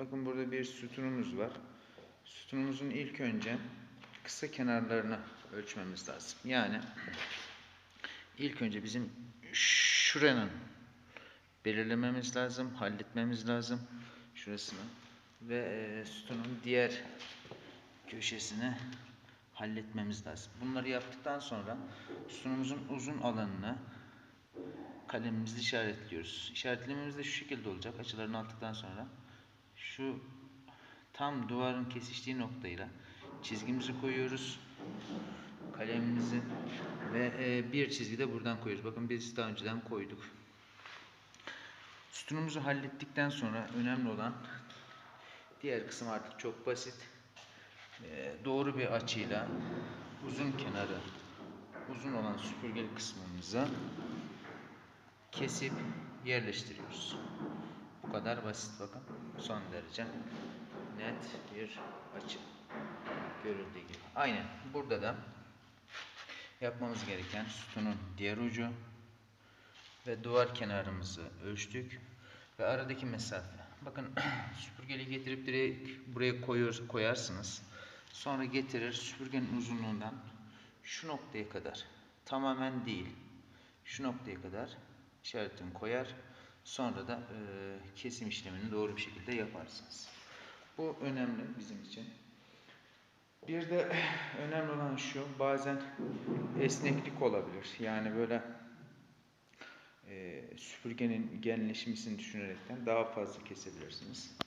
bakın burada bir sütunumuz var. Sütunumuzun ilk önce kısa kenarlarını ölçmemiz lazım. Yani ilk önce bizim şuranın belirlememiz lazım, halletmemiz lazım şurasını ve e, sütunun diğer köşesini halletmemiz lazım. Bunları yaptıktan sonra sütunumuzun uzun alanını kalemimizle işaretliyoruz. İşaretlememiz de şu şekilde olacak. Açılarını aldıktan sonra şu tam duvarın kesiştiği noktayla çizgimizi koyuyoruz. Kalemimizi ve e, bir çizgi de buradan koyuyoruz. Bakın biz daha önceden koyduk. Sütunumuzu hallettikten sonra önemli olan diğer kısım artık çok basit. E, doğru bir açıyla uzun kenarı uzun olan süpürgeli kısmımıza kesip yerleştiriyoruz. Kadar basit bakın. Son derece net bir açı. Görüldüğü gibi. Aynen. Burada da yapmamız gereken sütunun diğer ucu ve duvar kenarımızı ölçtük ve aradaki mesafe. Bakın süpürgeyi getirip direkt buraya koyuyor, koyarsınız. Sonra getirir süpürgenin uzunluğundan şu noktaya kadar tamamen değil şu noktaya kadar işaretini koyar. Sonra da e, kesim işlemini doğru bir şekilde yaparsınız. Bu önemli bizim için. Bir de önemli olan şu, bazen esneklik olabilir. Yani böyle e, süpürgenin genleşmesini düşünerekten daha fazla kesebilirsiniz.